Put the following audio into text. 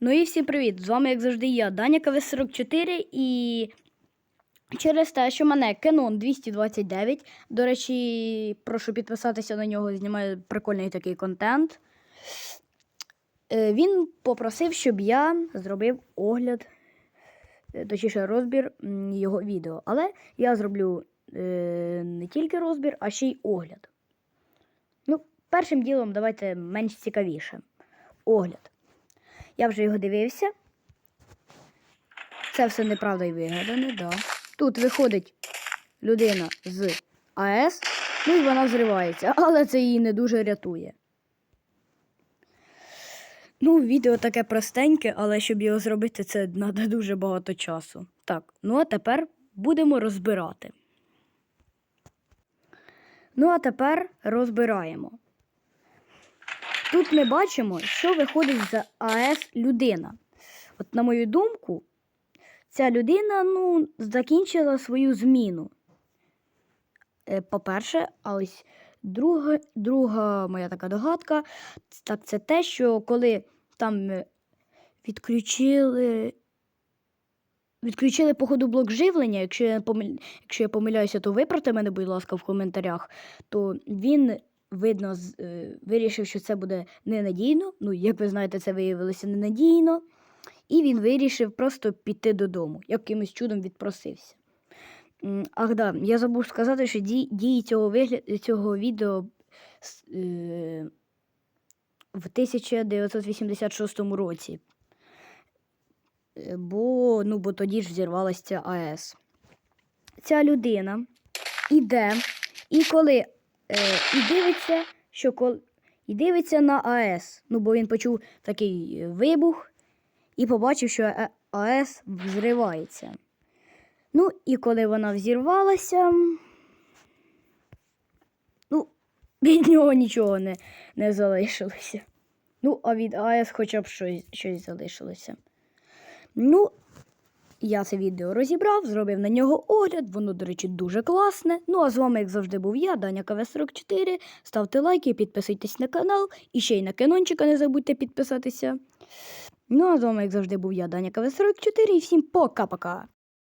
Ну і всім привіт! З вами, як завжди, я, Даня КВ44, і через те, що мене Canon 229, до речі, прошу підписатися на нього, знімаю прикольний такий контент. е, Він попросив, щоб я зробив огляд, е, точніше розбір його відео. Але я зроблю е, не тільки розбір, а ще й огляд. Ну, першим ділом давайте менш цікавіше. Огляд. Я вже його дивився. Це все неправда і вигадане, да. Тут виходить людина з АЕС, ну і вона взривається, але це її не дуже рятує. Ну, відео таке простеньке, але щоб його зробити, це треба дуже багато часу. Так, ну а тепер будемо розбирати. Ну, а тепер розбираємо. Тут ми бачимо, що виходить з АЕС людина. От, на мою думку, ця людина ну, закінчила свою зміну. Е, По-перше, а ось друга, друга моя така догадка, так це те, що коли там е, відключили. Відключили, походу, блок живлення. Якщо я, помиляюся, то виправте мене, будь ласка, в коментарях, то він видно, е, вирішив, що це буде ненадійно. Ну, як ви знаєте, це виявилося ненадійно. І він вирішив просто піти додому, якимось чудом відпросився. Ах, да, я забув сказати, що ді- дії цього, вигляд... цього відео е... в 1986 році. Е, Бо, ну, бо тоді ж взірвалася АЕС. Ця людина іде, і коли е, і дивиться, що кол... і дивиться на АЕС. Ну, бо він почув такий е, вибух і побачив, що А- АЕС взривається. Ну, і коли вона взірвалася, ну, від нього нічого не, не залишилося. Ну, а від АЕС хоча б щось, щось залишилося. Ну, я це відео розібрав, зробив на нього огляд, воно, до речі, дуже класне. Ну, а з вами, як завжди, був я, Даня КВ44. Ставте лайки, підписуйтесь на канал. І ще й на канончика не забудьте підписатися. Ну, а з вами, як завжди, був я, Даня КВ44, і всім пока-пока.